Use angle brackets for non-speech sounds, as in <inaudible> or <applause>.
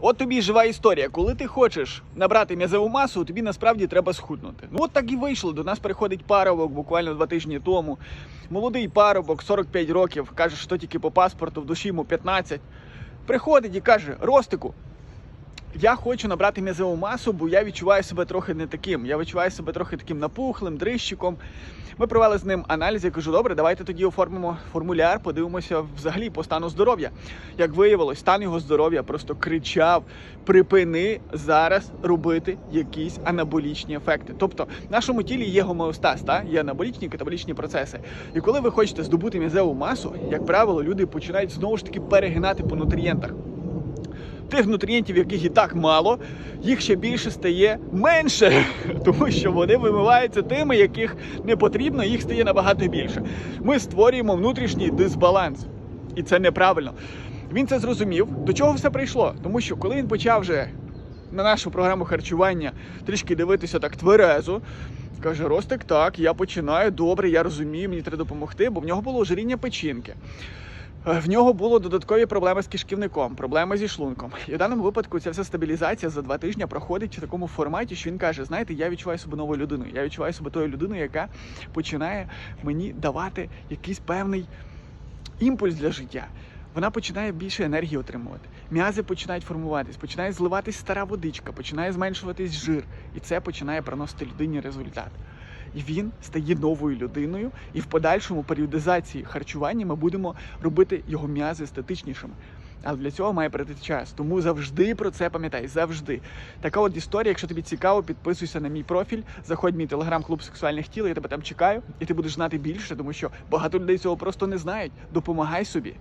От тобі жива історія. Коли ти хочеш набрати м'язову масу, тобі насправді треба схуднути. Ну от так і вийшло. До нас приходить парубок буквально два тижні тому. Молодий парубок, 45 років, каже, що тільки по паспорту, в душі йому 15. Приходить і каже: Ростику, я хочу набрати м'язову масу, бо я відчуваю себе трохи не таким. Я відчуваю себе трохи таким напухлим, дрищиком. Ми провели з ним аналіз. Я кажу, добре, давайте тоді оформимо формуляр, подивимося взагалі по стану здоров'я. Як виявилось, стан його здоров'я просто кричав: припини зараз робити якісь анаболічні ефекти. Тобто в нашому тілі є гомеостаз, та? є анаболічні катаболічні процеси. І коли ви хочете здобути м'язеву масу, як правило, люди починають знову ж таки перегинати по нутрієнтах тих нутрієнтів, яких і так мало, їх ще більше стає менше, <laughs> тому що вони вимиваються тими, яких не потрібно, їх стає набагато більше. Ми створюємо внутрішній дисбаланс, і це неправильно. Він це зрозумів. До чого все прийшло? Тому що коли він почав вже на нашу програму харчування трішки дивитися так тверезо. Каже, Ростик, так, я починаю добре, я розумію, мені треба допомогти, бо в нього було ожиріння печінки. Е, В нього було додаткові проблеми з кишківником, проблеми зі шлунком. І в даному випадку ця вся стабілізація за два тижні проходить в такому форматі, що він каже: знаєте, я відчуваю себе новою людиною. Я відчуваю себе тою людиною, яка починає мені давати якийсь певний імпульс для життя. Вона починає більше енергії отримувати. М'язи починають формуватись, починає зливатись стара водичка, починає зменшуватись жир, і це починає приносити людині результат. І він стає новою людиною, і в подальшому періодизації харчування ми будемо робити його м'язи естетичнішими. Але для цього має пройти час. Тому завжди про це пам'ятай. Завжди. Така от історія. Якщо тобі цікаво, підписуйся на мій профіль, заходь в мій телеграм-клуб сексуальних тіл, я тебе там чекаю, і ти будеш знати більше, тому що багато людей цього просто не знають. Допомагай собі.